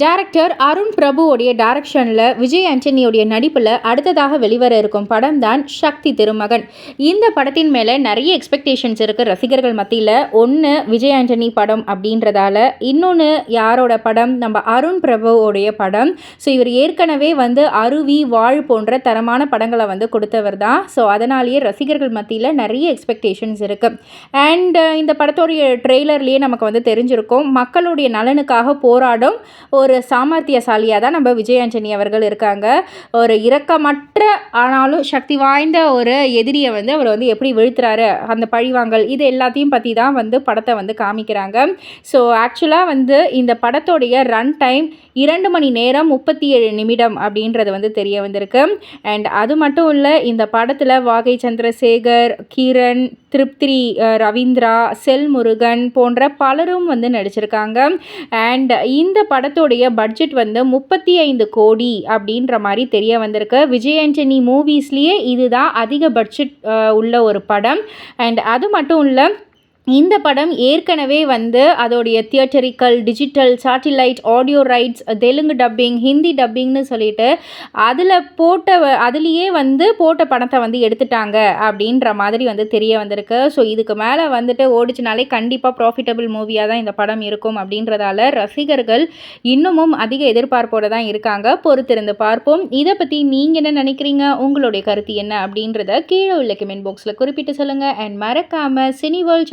Director Arun பிரபுவோடைய டைரக்ஷனில் விஜய் ஆண்டனியோடைய நடிப்பில் அடுத்ததாக வெளிவர இருக்கும் படம் தான் சக்தி திருமகன். இந்த படத்தின் மேலே நிறைய எக்ஸ்பெக்டேஷன்ஸ் இருக்குது ரசிகர்கள் மத்தியில். ஒன்று விஜய் ஆண்டனி படம் அப்படின்றதால இன்னொன்று யாரோட படம்? நம்ம அருண் பிரபுவோடைய படம். ஸோ இவர் ஏற்கனவே வந்து அருவி வாழ் போன்ற தரமான படங்களை வந்து கொடுத்தவர் தான். ஸோ அதனாலேயே ரசிகர்கள் மத்தியில் நிறைய எக்ஸ்பெக்டேஷன்ஸ் இருக்குது அண்ட் இந்த படத்தோடைய ட்ரெய்லர்லேயே நமக்கு வந்து தெரிஞ்சிருக்கும். மக்களுடைய நலனுக்காக போராடும் ஒரு சாமர்த்தியசாலியாக தான் நம்ம விஜயாஞ்சனி அவர்கள் இருக்காங்க. ஒரு இரக்கமற்ற ஆனாலும் சக்தி வாய்ந்த ஒரு எதிரியை வந்து அவர் வந்து எப்படி வீழ்த்துறாரு அந்த பழிவாங்கல் இது எல்லாத்தையும் பற்றி தான் வந்து படத்தை வந்து காமிக்கிறாங்க. ஸோ ஆக்சுவலாக வந்து இந்த படத்தோடைய ரன் டைம் இரண்டு மணி நேரம் முப்பத்தி ஏழு நிமிடம் அப்படின்றது வந்து தெரிய வந்திருக்கு. அண்ட் அது மட்டும் இல்லை இந்த படத்தில் வாகை சந்திரசேகர் கிரண் திருப்திரி ரவீந்திரா செல் முருகன் போன்ற பலரும் வந்து நடிச்சிருக்காங்க. அண்ட் இந்த படத்தோடைய பட்ஜெட் வந்து முப்பத்தி ஐந்து கோடி அப்படின்ற மாதிரி தெரிய வந்திருக்கு. விஜயஞ்சனி மூவிஸ்லேயே இதுதான் அதிக பட்ஜெட் உள்ள ஒரு படம். அண்ட் அது மட்டும் இல்லை இந்த படம் ஏற்கனவே வந்து அதோடைய theatrical digital satellite audio rights Telugu dubbing Hindi டப்பிங்னு சொல்லிட்டு அதில் போட்ட அதுலேயே வந்து போட்ட படத்தை வந்து எடுத்துட்டாங்க அப்படின்ற மாதிரி வந்து தெரிய வந்திருக்கு. ஸோ இதுக்கு மேலே வந்துட்டு ஓடிச்சுனாலே கண்டிப்பாக ப்ராஃபிட்டபிள் மூவியாக தான் இந்த படம் இருக்கும் அப்படின்றதால ரசிகர்கள் இன்னமும் அதிக எதிர்பார்ப்போடு தான் இருக்காங்க. பொறுத்திருந்து பார்ப்போம். இதை பற்றி நீங்கள் என்ன நினைக்கிறீங்க? உங்களுடைய கருத்து என்ன அப்படின்றத கீழே உள்ள கமெண்ட் பாக்ஸில் குறிப்பிட்டு சொல்லுங்கள் அண்ட் மறக்காமல் சினி வேர்ல்ட்